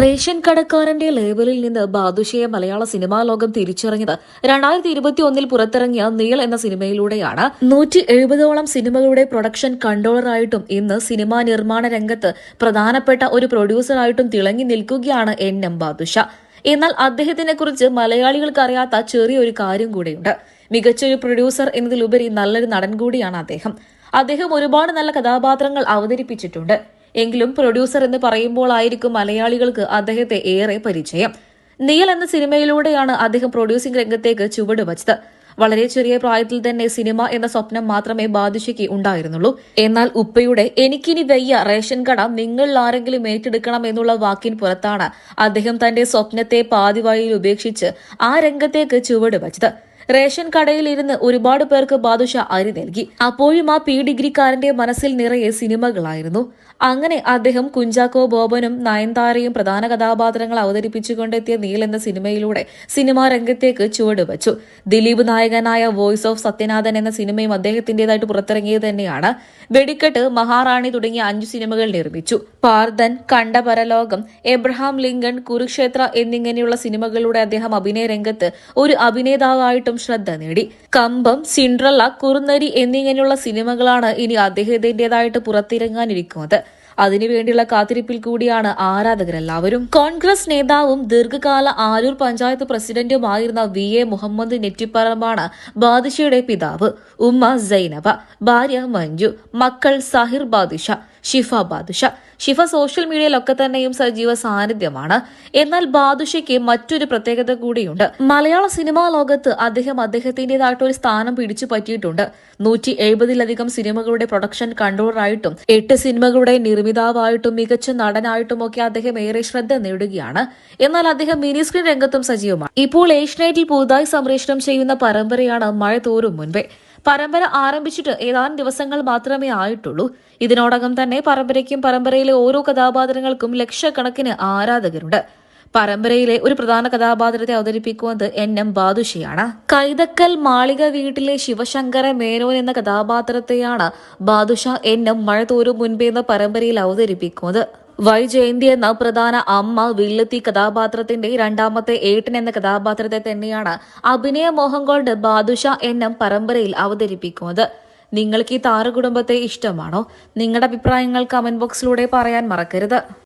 Ration കടക്കാരന്റെ ലേബലിൽ നിന്ന് ബാദുഷയെ മലയാള cinema ലോകം തിരിച്ചറിഞ്ഞത് രണ്ടായിരത്തി ഇരുപത്തി ഒന്നിൽ പുറത്തിറങ്ങിയ നീൾ എന്ന സിനിമയിലൂടെയാണ്. നൂറ്റി എഴുപതോളം സിനിമകളുടെ പ്രൊഡക്ഷൻ കൺട്രോളറായിട്ടും ഇന്ന് സിനിമാ നിർമ്മാണ രംഗത്ത് പ്രധാനപ്പെട്ട ഒരു പ്രൊഡ്യൂസറായിട്ടും തിളങ്ങി നിൽക്കുകയാണ് എൻ എം ബാദുഷ. എന്നാൽ അദ്ദേഹത്തിനെ കുറിച്ച് മലയാളികൾക്ക് അറിയാത്ത ചെറിയൊരു കാര്യം കൂടെയുണ്ട്. മികച്ചൊരു പ്രൊഡ്യൂസർ എന്നതിലുപരി നല്ലൊരു നടൻ കൂടിയാണ് അദ്ദേഹം. അദ്ദേഹം ഒരുപാട് നല്ല കഥാപാത്രങ്ങൾ അവതരിപ്പിച്ചിട്ടുണ്ട്. എങ്കിലും പ്രൊഡ്യൂസർ എന്ന് പറയുമ്പോൾ ആയിരിക്കും മലയാളികൾക്ക് അദ്ദേഹത്തെ ഏറെ പരിചയം. നീൽ എന്ന സിനിമയിലൂടെയാണ് അദ്ദേഹം പ്രൊഡ്യൂസിംഗ് രംഗത്തേക്ക് ചുവടുവച്ചത് വളരെ ചെറിയ പ്രായത്തിൽ തന്നെ സിനിമ എന്ന സ്വപ്നം മാത്രമേ ബാദുഷയ്ക്ക് ഉണ്ടായിരുന്നുള്ളൂ. എന്നാൽ ഉപ്പയുടെ എനിക്കിനി വയ്യ റേഷൻ കട നിങ്ങളിൽ ആരെങ്കിലും ഏറ്റെടുക്കണം എന്നുള്ള വാക്കിൻ പുറത്താണ് അദ്ദേഹം തന്റെ സ്വപ്നത്തെ പാതിവഴിയിൽ ഉപേക്ഷിച്ച് ആ രംഗത്തേക്ക് ചുവട് വച്ചത് കടയിൽ ഇരുന്ന് ഒരുപാട് പേർക്ക് ബാദുഷ അരി നൽകി. അപ്പോഴും ആ പി ഡിഗ്രിക്കാരന്റെ മനസ്സിൽ നിറയെ സിനിമകളായിരുന്നു. അങ്ങനെ അദ്ദേഹം കുഞ്ചാക്കോ ബോബനും നയൻതാരയും പ്രധാന കഥാപാത്രങ്ങൾ അവതരിപ്പിച്ചുകൊണ്ടെത്തിയ നീൽ എന്ന സിനിമയിലൂടെ സിനിമാ രംഗത്തേക്ക് ചുവടുവച്ചു. ദിലീപ് നായകനായ വോയിസ് ഓഫ് സത്യനാഥൻ എന്ന സിനിമയും അദ്ദേഹത്തിന്റേതായിട്ട് പുറത്തിറങ്ങിയത് തന്നെയാണ്. വെടിക്കെട്ട് മഹാറാണി തുടങ്ങിയ അഞ്ചു സിനിമകൾ നിർമ്മിച്ചു. പാർദൻ കണ്ട പരലോകം എബ്രഹാം ലിങ്കൺ കുരുക്ഷേത്ര എന്നിങ്ങനെയുള്ള സിനിമകളിലൂടെ അദ്ദേഹം അഭിനയ രംഗത്ത് ഒരു അഭിനേതാവായിട്ടും ശ്രദ്ധ നേടി. കമ്പം സിൻഡ്രല്ല കുറുനരി എന്നിങ്ങനെയുള്ള സിനിമകളാണ് ഇനി അദ്ദേഹത്തിന്റേതായിട്ട് പുറത്തിറങ്ങാനിരിക്കുന്നത്. അതിനുവേണ്ടിയുള്ള കാത്തിരിപ്പിൽ കൂടിയാണ് ആരാധകരെല്ലാവരും. കോൺഗ്രസ് നേതാവും ദീർഘകാല ആരൂർ പഞ്ചായത്ത് പ്രസിഡന്റുമായിരുന്ന വി. എ. മുഹമ്മദ് നെറ്റിപ്പറമ്പാണ് ബാദിഷയുടെ പിതാവ്. ഉമ്മ സൈനബ ഭാര്യ മഞ്ജു മക്കൾ സഹിർ ബാദിഷ ഷിഫ ബാദുഷ. ഷിഫ സോഷ്യൽ മീഡിയയിലൊക്കെ തന്നെയും സജീവ സാന്നിധ്യമാണ്. എന്നാൽ ബാദുഷയ്ക്ക് മറ്റൊരു പ്രത്യേകത കൂടിയുണ്ട്. മലയാള സിനിമാ ലോകത്ത് അദ്ദേഹം അദ്ദേഹത്തിന്റേതായിട്ടൊരു സ്ഥാനം പിടിച്ചു പറ്റിയിട്ടുണ്ട്. നൂറ്റി എഴുപതിലധികം സിനിമകളുടെ പ്രൊഡക്ഷൻ കൺട്രോളറായിട്ടും എട്ട് സിനിമകളുടെ നിർമ്മിതാവായിട്ടും മികച്ച നടനായിട്ടും ഒക്കെ അദ്ദേഹം ഏറെ ശ്രദ്ധ നേടുകയാണ്. എന്നാൽ അദ്ദേഹം മിനി സ്ക്രീൻ രംഗത്തും സജീവമാണ്. ഇപ്പോൾ ഏഷ്യനെറ്റിൽ പുതുതായി സംപ്രേഷണം ചെയ്യുന്ന പരമ്പരയാണ് മഴ തോറും മുൻപേ. പരമ്പര ആരംഭിച്ചിട്ട് ഏതാനും ദിവസങ്ങൾ മാത്രമേ ആയിട്ടുള്ളൂ. ഇതിനോടകം തന്നെ പരമ്പരയ്ക്കും പരമ്പരയിലെ ഓരോ കഥാപാത്രങ്ങൾക്കും ലക്ഷക്കണക്കിന് ആരാധകരുണ്ട്. പരമ്പരയിലെ ഒരു പ്രധാന കഥാപാത്രത്തെ അവതരിപ്പിക്കുന്നത് എൻ എം ബാദുഷയാണ്. കൈതക്കൽ മാളിക വീട്ടിലെ ശിവശങ്കര മേനോൻ എന്ന കഥാപാത്രത്തെയാണ് ബാദുഷ എൻ എം മഴ തോറും മുൻപേ എന്ന പരമ്പരയിൽ അവതരിപ്പിക്കുന്നത്. വൈജയന്തി എന്ന പ്രധാന അമ്മ വില്ലത്തി കഥാപാത്രത്തിന്റെ രണ്ടാമത്തെ ഏട്ടൻ എന്ന കഥാപാത്രത്തെ തന്നെയാണ് അഭിനയ മോഹൻ കൊണ്ട് ബാദുഷ എന്ന പരമ്പരയിൽ അവതരിപ്പിക്കുന്നത്. നിങ്ങൾക്ക് ഈ താരകുടുംബത്തെ ഇഷ്ടമാണോ? നിങ്ങളുടെ അഭിപ്രായങ്ങൾ കമന്റ് ബോക്സിലൂടെ പറയാൻ മറക്കരുത്.